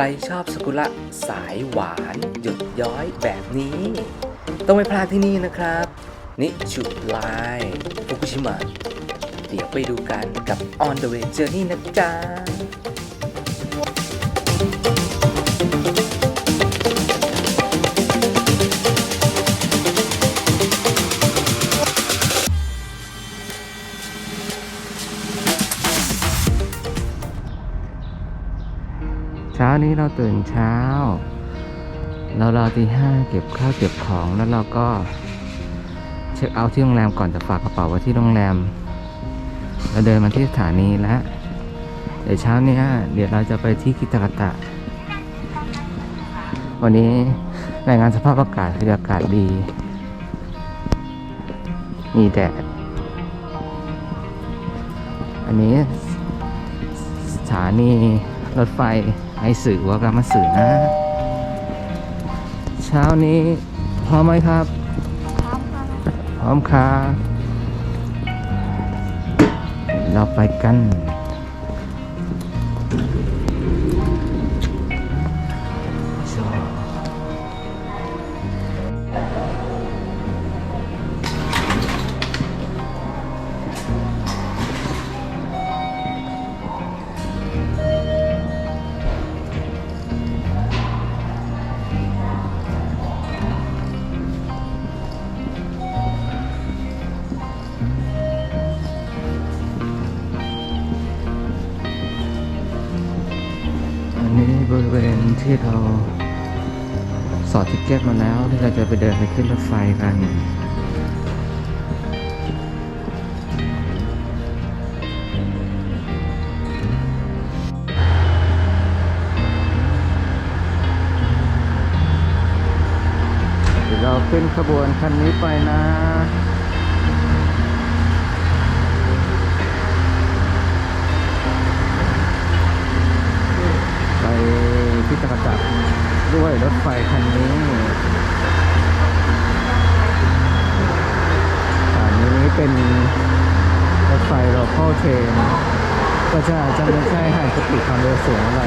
ใครชอบสกุละสายหวานหยดย้อยแบบนี้ ต้องไม่พลาดที่นี่นะครับ นิชุไลฟุกุชิมะเดี๋ยวไปดูกันกับ On the Way Journey นะจ๊ะ นี้เราตื่นเช้า เรารอตีห้าเก็บข้าวเก็บของแล้วเราก็เช็คเอาท์ที่โรงแรมก่อนจะฝากกระเป๋าไว้ที่โรงแรม เราเดินมาที่สถานีแล้วเดี๋ยวเช้านี้เดี๋ยวเราจะไปที่คิตากาตะ วันนี้รายงานสภาพอากาศคืออากาศดี มีแดด อันนี้สถานีรถไฟ ไอสื่อว่ากามาสื่อนะ เช้านี้พร้อมไหมครับ พร้อมค่ะเราไปกัน อดทิกเก็ตมาแล้วที่เราจะไปเดินไปขึ้นรถไฟกันเดี๋ยวเราขึ้นขบวนคันนี้ไปนะ ไปพิจารณา ด้วยรถไฟคันนี้อันนี้เป็นรถไฟ local train ก็จะจะไม่ใช่ไฮสปีดความเร็วสูงอะไร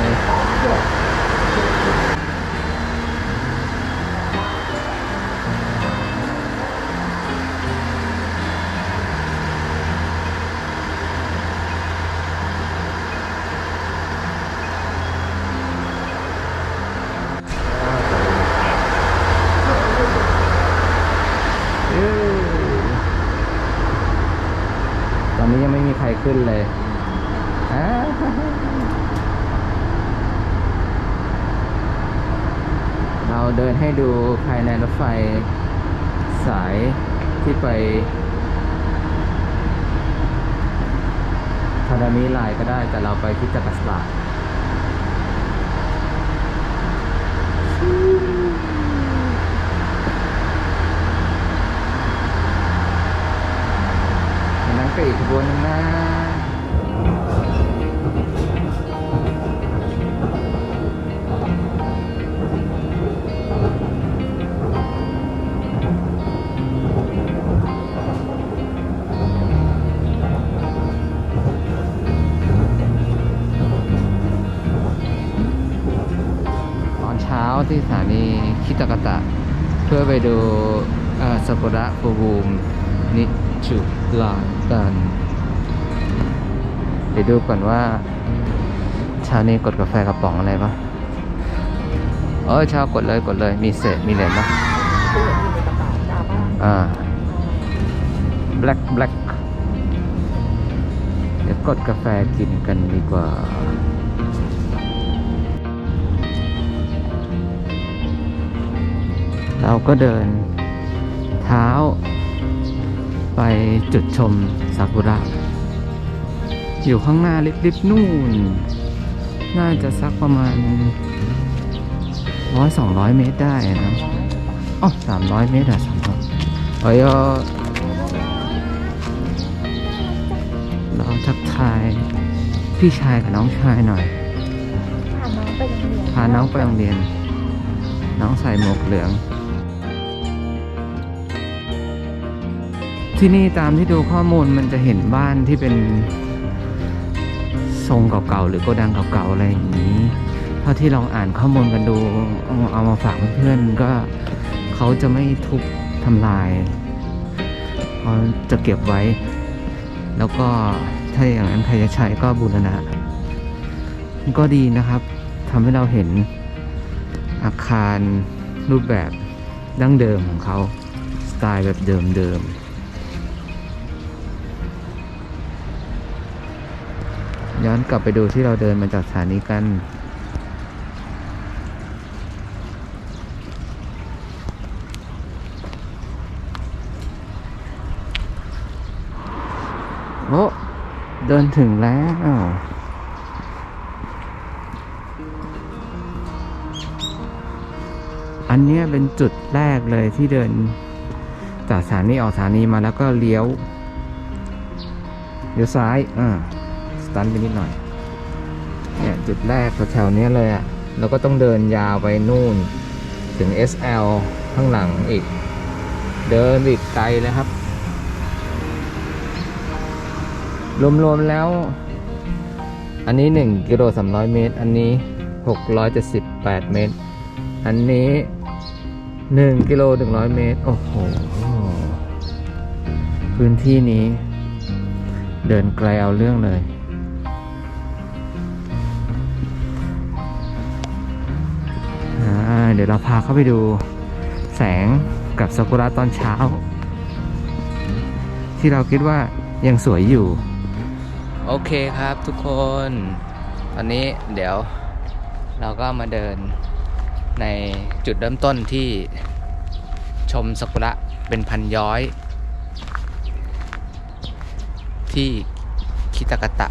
นนี้ยังไม่มีใครขึ้นเลยอ่าเราเดินให้ดูภายในรถไฟสายที่ไปทารามิไลน์ก็ได้แต่เราไปที่จักรสลาดอันนั้น ก็อีกขบวนหนึงนะช้าที่สถานีคิตากาตะ เพื่อไปดูเอ่อซากุระฟูบูมนิ จุลากันเดี๋ยวดูก่อนว่าเช้านี้กดกาแฟกระป๋องอะไรปะเออเช้ากดเลยกดเลยมีเศษมีเหรียญปะอ่า black black เดี๋ยวกดกาแฟกินกันดีกว่าเราก็เดินเท้า ไปจุดชมซากุระ อยู่ข้างหน้าลิบๆนู่น น่าจะสักประมาณร้อยสองร้อยเมตรได้นะอ๋อสามร้อยเมตรอะสามร้อยเอ้ยเอาเราทักทายพี่ชายกับน้องชายหน่อย พาน้องไปโรงเรียน พาน้องไปโรงเรียน น้องใส่หมวกเหลือง ที่นี่ตามที่ดูข้อมูลมันจะเห็นบ้านที่เป็นทรงเก่าๆหรือโกดังเก่าๆอะไรอย่างนี้ เท่าที่ลองอ่านข้อมูลกันดูเอามาฝากเพื่อนๆก็เขาจะไม่ทุบทำลายเขาจะเก็บไว้ แล้วก็ถ้าอย่างนั้นใครจะใช้ก็บูรณะ ก็ดีนะครับทำให้เราเห็นอาคารรูปแบบดั้งเดิมของเขา สไตล์แบบเดิมๆ ย้อนกลับไปดูที่เราเดินมาจากสถานีกัน โอ้เดินถึงแล้วอันนี้เป็นจุดแรกเลยที่เดินจากสถานีออกสถานีมาแล้วก็เลี้ยว เลี้ยวซ้าย อ่า ตันไปนิดหน่อย เนี่ยจุดแรกแถวๆนี้เลยอะ่ะแล้วก็ต้องเดินยาวไปนู่น ถึง SL ข้างหลังอีก เดินอีกไกลเลยครับ รวมๆแล้ว อันนี้ 1กิโล300 เมตร อันนี้ 678 เมตร อันนี้ 1กิโล100 เมตร โอ้โห พื้นที่นี้ เดินไกลเอาเรื่องเลย ดี๋ยวเราพาเข้าไปดูแสงกับซากุระตอนเช้า ที่เราคิดว่ายังสวยอยู่ โอเคครับทุกคน ตอนนี้เดี๋ยวเราก็มาเดินในจุดเริ่มต้นที่ชมซากุระเป็นพันย้อย ที่คิตากะตะ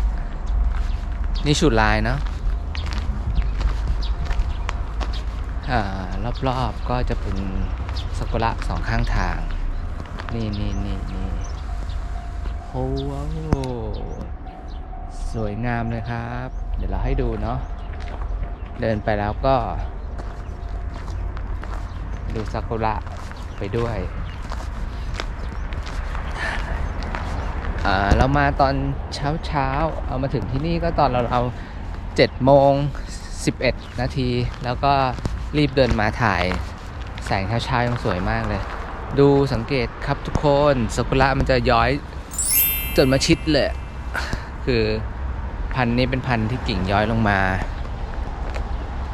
นี่ชุดลายเนาะอ่า รอบๆก็จะเป็นซากุระสองข้างทาง นี่นี่นี่นี่โอ้ว้าวสวยงามเลยครับ เดี๋ยวเราให้ดูเนาะเดินไปแล้วก็ ดูซากุระไปด้วยเรามาตอนเช้าเช้าเอามาถึงที่นี่ก็ตอนเราเราเจ็ดโมงสิบเอ็ดนาที แล้วก็ รีบเดินมาถ่ายแสงเช้าเช้าๆยังสวยมากเลย ดูสังเกตครับทุกคนซากุระมันจะย้อยจนมาชิดเลยคือพันธุ์นี้เป็นพันธุ์ที่กิ่งย้อยลงมา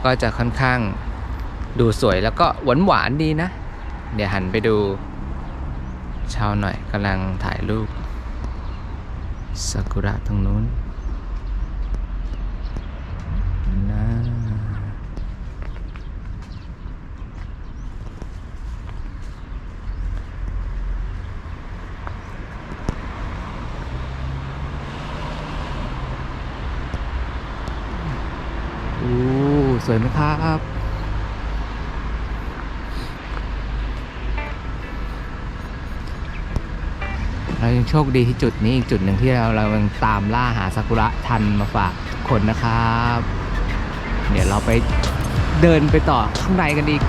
ก็จะค่อนข้างดูสวยแล้วก็หวานหวานๆดีนะ เดี๋ยวหันไปดูเช้าหน่อยกำลังถ่ายรูปซากุระตรงนู้นนะอู้ ยไหมครับเรายังโชคดีที่จุดนี้อีกจุดหนึ่งที่เราเรายังตามล่าหาซากุระทันมาฝากคนนะครับ เดี๋ยวเราไปเดินไปต่อข้างในกันอีก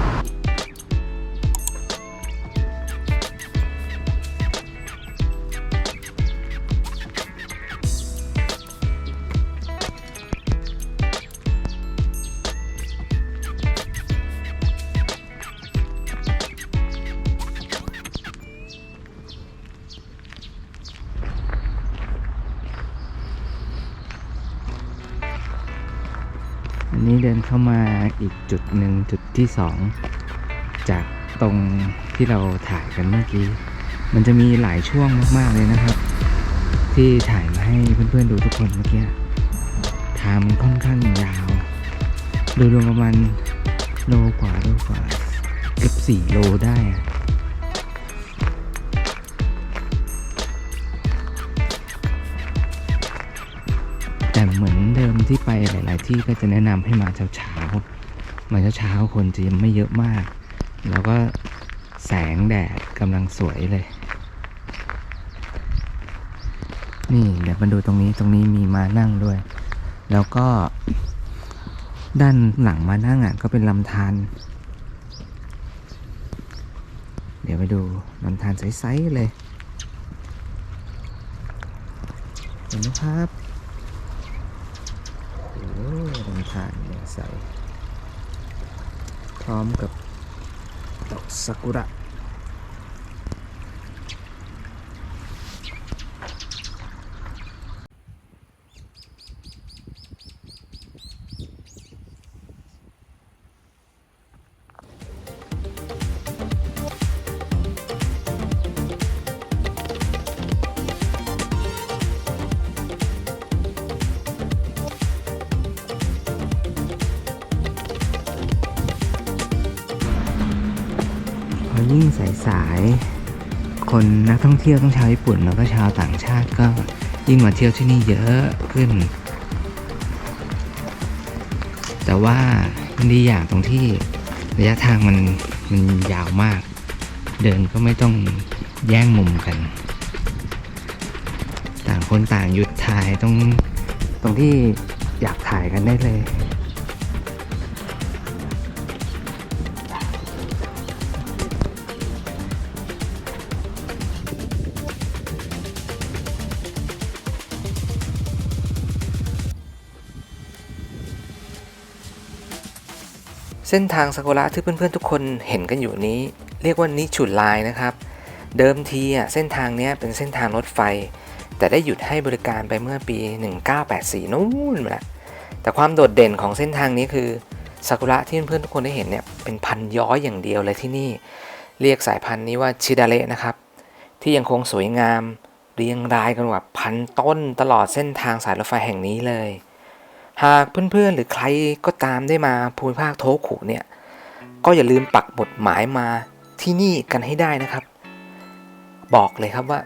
นี้เดินเข้ามาอีกจุดหนึ่งจุดที่สองจากตรงที่เราถ่ายกันเมื่อกี้ มันจะมีหลายช่วงมากๆเลยนะครับ ที่ถ่ายมาให้เพื่อนๆดูทุกคนเมื่อกี้ทางมันค่อนข้างยาว โดยรวมประมาณโลกว่าโลกว่าเกือบสี่โลได้ แต่เหมือนเดิมที่ไปหลาย ๆ ที่ก็จะแนะนำให้มาเช้าๆมาเช้าๆคนจะยังไม่เยอะมาก แล้วก็แสงแดดกำลังสวยเลย นี่เดี๋ยวมาดูตรงนี้ตรงนี้มีมานั่งด้วย แล้วก็ ด้านหลังมานั่งอะ ก็เป็นลำธารเดี๋ยวไปดูลำธารใส ๆ เลยเห็นไหมครับ ใส พร้อมกับดอกซากุระ คนนักท่องเที่ยวทั้งชาวญี่ปุ่นแล้วก็ชาวต่างชาติก็ยิ่งมาเที่ยวที่นี่เยอะขึ้น แต่ว่ามันดีอย่างตรงที่ระยะทางมันมันยาวมาก เดินก็ไม่ต้องแย่งมุมกัน ต่างคนต่างหยุดถ่ายตรงตรงที่อยากถ่ายกันได้เลย เส้นทางซากุระที่เพื่อนๆทุกคนเห็นกันอยู่นี้ เรียกว่านิชุไลน์นะครับ เดิมทีอะเส้นทางนี้เป็นเส้นทางรถไฟ แต่ได้หยุดให้บริการไปเมื่อปี 1984 นู่นมาแล้วแต่ความโดดเด่นของเส้นทางนี้คือซากุระที่เพื่อนๆทุกคนได้เห็นเนี่ยเป็นพันย้อยอย่างเดียวเลยที่นี่ เรียกสายพันธุ์นี้ว่าชิดาเระนะครับ ที่ยังคงสวยงาม เรียงรายกันว่าพันต้นตลอดเส้นทางสายรถไฟแห่งนี้เลย หากเพื่อนๆ หรือใครก็ตามได้มาภูมิภาคโทคุเนี่ย ก็อย่าลืมปักหมุดหมายมาที่นี่กันให้ได้นะครับ บอกเลยครับว่า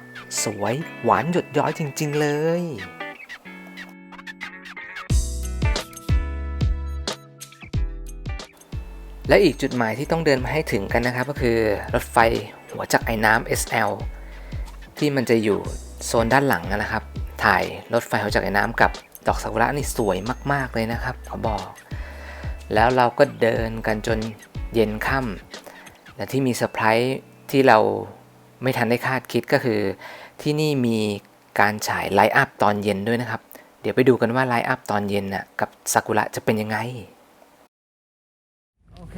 สวยหวานหยดย้อยจริง ๆ เลยและอีกจุดหมายที่ต้องเดินมาให้ถึงกันนะครับ ก็คือรถไฟหัวจักรไอ้น้ำ SL ที่มันจะอยู่โซนด้านหลังนะครับ ถ่ายรถไฟหัวจักรไอ้น้ำกับ ดอกซากุระนี่สวยมาก ๆ เลยนะครับเขอบอก แล้วเราก็เดินกันจนเย็นค่ำและที่มีเซอร์ไพรส์ที่เราไม่ทันได้คาดคิดก็คือ ที่นี่มีการฉายไลฟ์อัพตอนเย็นด้วยนะครับ เดี๋ยวไปดูกันว่าไลฟ์อัพตอนเย็นน่ะกับซากุระจะเป็นยังไง โอเค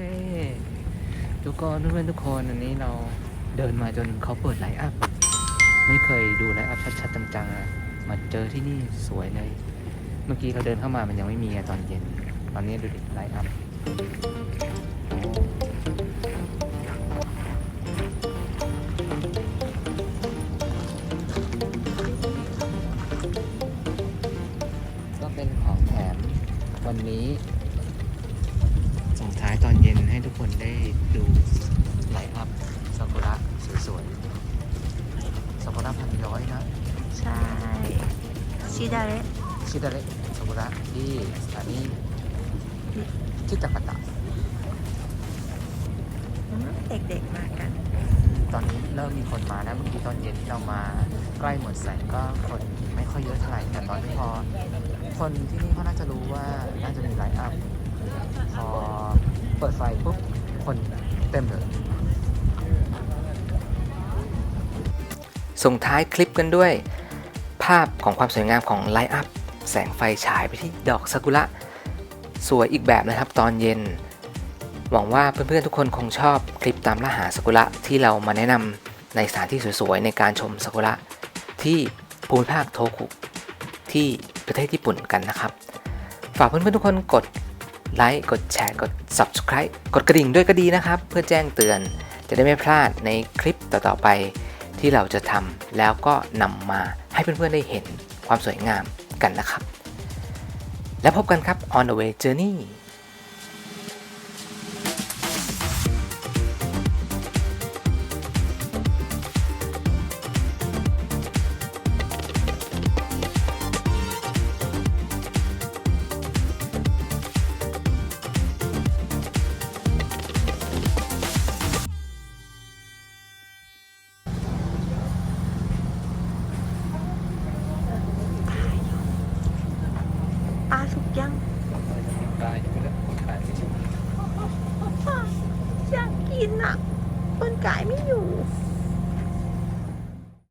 ทุกคนเพื่อนๆทุกคนอันนี้เราเดินมาจนเขาเปิดไลฟ์อัพ ไม่เคยดูไลฟ์อัพชัดๆจังๆอะมาเจอที่นี่สวยเลย เมื่อกี้เราเดินเข้ามามันยังไม่มีตอนเย็น ตอนนี้ดูดิไลฟ์อัพก็เป็นของแถมวันนี้ส่งท้ายตอนเย็นให้ทุกคนได้ดูไลฟ์อัพซากุระสวยๆซากุระพันย้อยนะ ใช่ชิดาเระ ชิดาเระซากุระที่สถานีคิตากะตะ อืมเด็กๆมากัน ตอนนี้เริ่มมีคนมานะเมื่อกี้ตอนเย็นที่เรามาใกล้หมดแสงก็คนไม่ค่อยเยอะเท่าไหร่แต่ตอนนี้พอ คนที่นี่เขาน่าจะรู้ว่าน่าจะมีไลฟ์อัพพอเปิดไฟปุ๊บคนเต็มเลย ส่งท้ายคลิปกันด้วย ภาพของความสวยงามของไลท์อัพ แสงไฟฉายไปที่ดอกซากุระสวยอีกแบบนะครับตอนเย็น หวังว่าเพื่อนๆทุกคนคงชอบคลิปตามล่าหาซากุระที่เรามาแนะนำในสถานที่สวยๆในการชมซากุระที่ภูมิภาคโทคุที่ประเทศญี่ปุ่นกันนะครับ ฝากเพื่อนๆทุกคนกดไลค์กดแชร์กด subscribe กดกระดิ่งด้วยก็ดีนะครับ เพื่อแจ้งเตือนจะได้ไม่พลาดในคลิปต่อๆไปที่เราจะทำแล้วก็นำมาให้เพื่อนๆได้เห็นความสวยงาม กันนะครับ แล้วพบกันครับ on the way journey